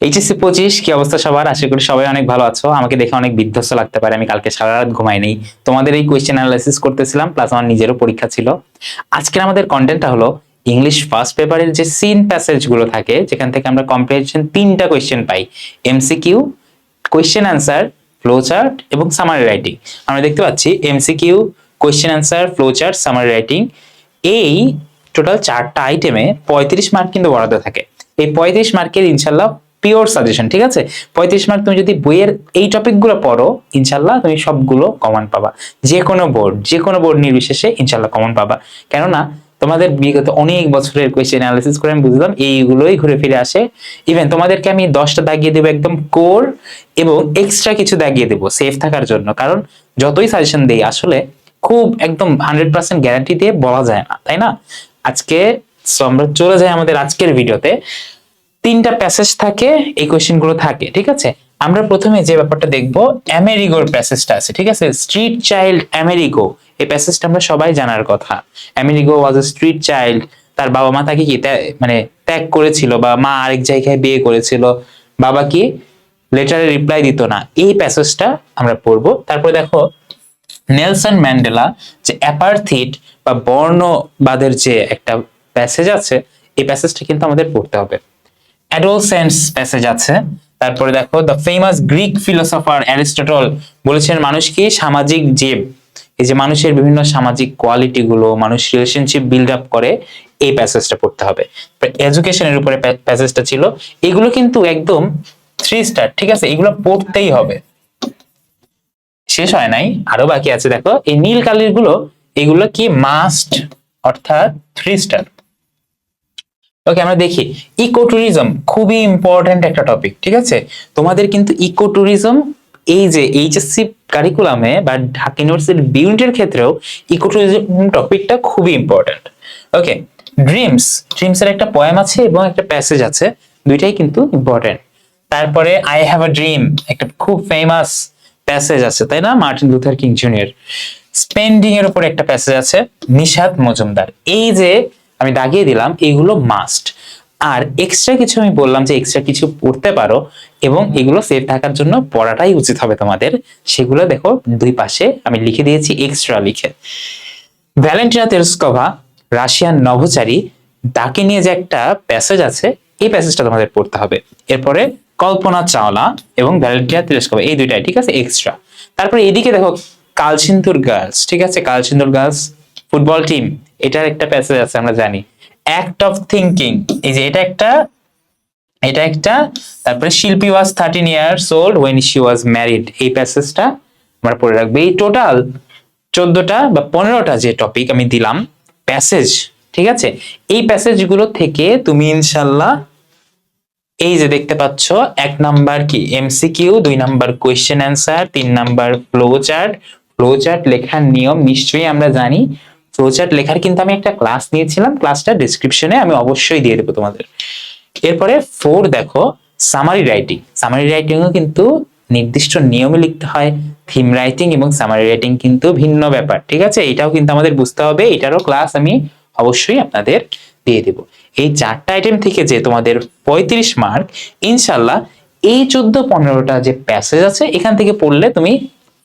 HSC পঁচিশ, কি অবস্থা সবার? আশা করি সবাই অনেক ভালো আছো। আমাকে দেখে অনেক বিধ্বস্ত লাগতে পারে, আমি কালকে সারা রাত ঘুমাই ঘুমাইনি তোমাদের এই কোয়েশ্চেন অ্যানালাইসিস করতেছিলাম প্লাস আমার নিজেরও পরীক্ষা ছিল। আজকের আমাদের কন্টেন্টটা হলো ইংলিশ ফার্স্ট পেপারের যে সিন প্যাসেজগুলো থাকে, যেখান থেকে আমরা কম্প্রিহেনশন তিনটা কোয়েশ্চেন পাই। MCQ question answer flow chart এবং সামারি রাইটিং আমরা দেখতে পাচ্ছি MCQ question answer flow chart summary writing এই টোটাল চারটা আইটেমে পঁয়ত্রিশ মার্ক কিন্তু বরাদ্দ থাকে। এই পঁয়ত্রিশ মার্কের ইনশাল্লাহ পিওর সাজেশন ঠিক আছে? পঁয়ত্রিশ মার্ক তুমি যদি বইয়ের এই টপিকগুলো পড়ো, ইনশাল্লাহ তুমি সবগুলো কমন পাবা। যে কোনো বোর্ড যে কোনো বোর্ড নির্বিশেষে ইনশাল্লাহ কমন পাবা। কেননা, তোমাদের বিগত অনেক বছরের কোয়েশ্চেন অ্যানালিসিস করে আমি বুঝলাম, এইগুলোই ঘুরে ফিরে আসে। ইভেন তোমাদেরকে আমি দশটা দাগিয়ে দেবো একদম কোর এবং এক্সট্রা কিছু দাগিয়ে দেবো সেফ থাকার জন্য। কারণ, যতই সাজেশন দেই, আসলে খুব একদম হান্ড্রেড পার্সেন্ট গ্যারান্টি দিয়ে বলা যায় না, তাই না? আজকে আমরা চলে যাই আমাদের আজকের ভিডিওতে তিনটা প্যাসেজ থাকে, এই কোয়েশ্চেনগুলো থাকে, ঠিক আছে? আমরা প্রথমে যে ব্যাপারটা দেখব আমেরিগোর প্যাসেজটা আছে, ঠিক আছে? স্ট্রিট চাইল্ড আমেরিগো এই প্যাসেজটা আমরা সবাই জানার কথা। Amerigo was a street child তার বাবা মা তাকে কি মানে ত্যাগ করেছিল, বা মা আরেক জায়গায় বিয়ে করেছিল, বাবা কি? লেটারে রিপ্লাই দিত না। এই প্যাসেজটা আমরা পড়ব। তারপর দেখো নেলসন ম্যান্ডেলা যে অ্যাপার্থিট বা বর্ণবাদের যে একটা প্যাসেজ আছে, এই প্যাসেজটা কিন্তু আমাদের পড়তে হবে। অ্যাডোলসেন্স প্যাসেজ আছে। তারপরে দেখো the famous Greek philosopher Aristotle বলেছেন, মানুষ কি সামাজিক জীব? এই যে মানুষের বিভিন্ন সামাজিক কোয়ালিটি গুলো মানুষ রিলেশনশিপ বিল্ড আপ করে, এই প্যাসেজটা পড়তে হবে। এডুকেশনের উপরে প্যাসেজটা ছিল। এগুলো কিন্তু একদম থ্রি স্টার ঠিক আছে? এগুলো পড়তেই হবে। শেষ হয় নাই। আরও বাকি আছে, দেখো। এই নীল কালিরগুলো এগুলো কি মাস্ট অর্থাৎ থ্রি স্টার ওকে আমরা দেখি। ইকো ট্যুরিজম খুবই ইম্পর্ট্যান্ট একটা টপিক ঠিক আছে? তোমাদের কিন্তু ইকো ট্যুরিজম এই যে এইচএসসি কারিকুলামে বা ঢাকা ইউনিভার্সিটির বিউনিটের ক্ষেত্রেও ইকো ট্যুরিজম টপিকটা খুবই ইম্পর্ট্যান্ট ওকে ড্রিমস ড্রিমস এর একটা পয়েম আছে এবং একটা প্যাসেজ আছে, দুইটাই কিন্তু ইম্পর্ট্যান্ট তারপরে আই হ্যাভ আ ড্রিম একটা খুব ফেমাস প্যাসেজ আছে, তাই না? Martin Luther King Junior spending এর উপর একটা প্যাসেজ আছে, নিশাত মজুমদার। এই যে আমি দাগিয়ে দিলাম, এগুলো মাস্ট আর এক্সট্রা কিছু আমি বললাম যে এক্সট্রা কিছু পড়তে পারো এবং এগুলো সেফ থাকার জন্য পড়াটাই উচিত হবে তোমাদের। সেগুলো দেখো দুই পাশে আমি লিখে দিয়েছি এক্সট্রা লিখে। ভ্যালেন্টিনা তেরস্কভা রাশিয়ান নভোচারী, তাকে নিয়ে যে একটা প্যাসেজ আছে, এই প্যাসেজটা তোমাদের পড়তে হবে। এরপরে কল্পনা চাওলা এবং ভ্যালেন্টিনা তেরস্কভা এই দুইটাই, ঠিক আছে? এক্সট্রা তারপরে এদিকে দেখো কালসিন্দুর গার্লস ঠিক আছে? কালসিন্দুর গার্লস ফুটবল টিম এটার একটা প্যাসেজ আছে, আমরা জানি। অ্যাক্ট অফ থিঙ্কিং এই যে এটা একটা এটা একটা, তারপরে Shilpi was thirteen years old when she was married এই প্যাসেজটা আমরা পড়ে রাখব। এই টোটাল চোদ্দটা বা পনেরোটা যে টপিক আমি দিলাম প্যাসেজ ঠিক আছে? এই প্যাসেজগুলো থেকে তুমি ইনশাল্লাহ, এই যে দেখতে পাচ্ছ, এক নাম্বার কি? এমসিকিউ দুই নাম্বার কোয়েশ্চেন অ্যান্সার তিন number flow chart flow chart লেখার নিয়ম নিশ্চয়ই আমরা জানি। ফ্লো চার্ট লেখার কিন্তু আমি একটা ক্লাস নিয়েছিলাম। ক্লাসটা ডিসক্রিপশনে আমি অবশ্যই দিয়ে দেবো তোমাদের। এরপরে ফোর দেখো সামারি রাইটিং সামারি রাইটিংও কিন্তু নির্দিষ্ট নিয়মে লিখতে হয়। থিম রাইটিং এবং সামারি রাইটিং কিন্তু ভিন্ন ব্যাপার, ঠিক আছে? এটাও কিন্তু আমাদের বুঝতে হবে। এটারও ক্লাস আমি অবশ্যই আপনাদের দিয়ে দেব। এই চারটা আইটেম থেকে যে তোমাদের পঁয়ত্রিশ মার্ক ইনশাল্লাহ এই চোদ্দ পনেরোটা যে প্যাসেজ আছে, এখান থেকে পড়লে তুমি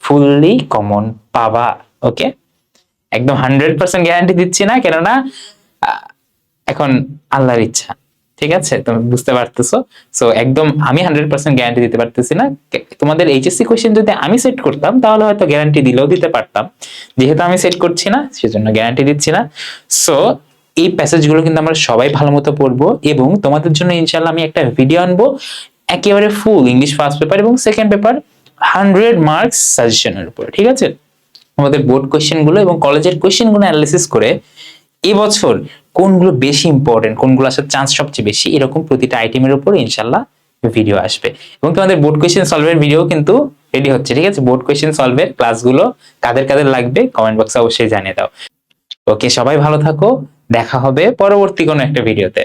ফুললি কমন পাবা ওকে একদম হান্ড্রেড পার্সেন্ট গ্যারান্টি দিচ্ছি না, কেননা এখন আল্লাহর ইচ্ছা। ঠিক আছে? তুমি বুঝতে পারতেছো? সো একদম আমি হান্ড্রেড পার্সেন্ট গ্যারান্টি দিতে পারতেছি না। তোমাদের এইচএসসি কোয়েশ্চেন যদি আমি সেট করতাম, তাহলে হয়তো গ্যারান্টি দিলেও দিতে পারতাম। যেহেতু আমি সেট করছি না, সেজন্য গ্যারান্টি দিচ্ছি না। সো এই প্যাসেজগুলো কিন্তু আমরা সবাই ভালো মতো পড়ব এবং তোমাদের জন্য ইনশাল্লাহ আমি একটা ভিডিও আনব। একেবারে ফুল ইংলিশ ফার্স্ট পেপার এবং সেকেন্ড পেপার হান্ড্রেড মার্কস সাজেশনের উপর। ঠিক আছে? আমাদের বোর্ড কোয়েশ্চেনগুলো এবং কলেজের কোয়েশ্চেনগুলো অ্যানালিসিস করে এবছর কোনগুলো বেশি ইম্পর্টেন্ট কোনগুলো আসার চান্স সবচেয়ে বেশি, এরকম প্রতিটা আইটেমের উপর ইনশাল্লাহ ভিডিও আসবে। এবং তোমাদের বোর্ড কোয়েশ্চেন সলভের ভিডিও কিন্তু রেডি হচ্ছে, ঠিক আছে? বোর্ড কোয়েশ্চেন সলভের ক্লাসগুলো কাদের কাদের লাগবে কমেন্ট বক্সে অবশ্যই জানিয়ে দাও। ওকে সবাই ভালো থাকো, দেখা হবে পরবর্তী কোনো একটা ভিডিওতে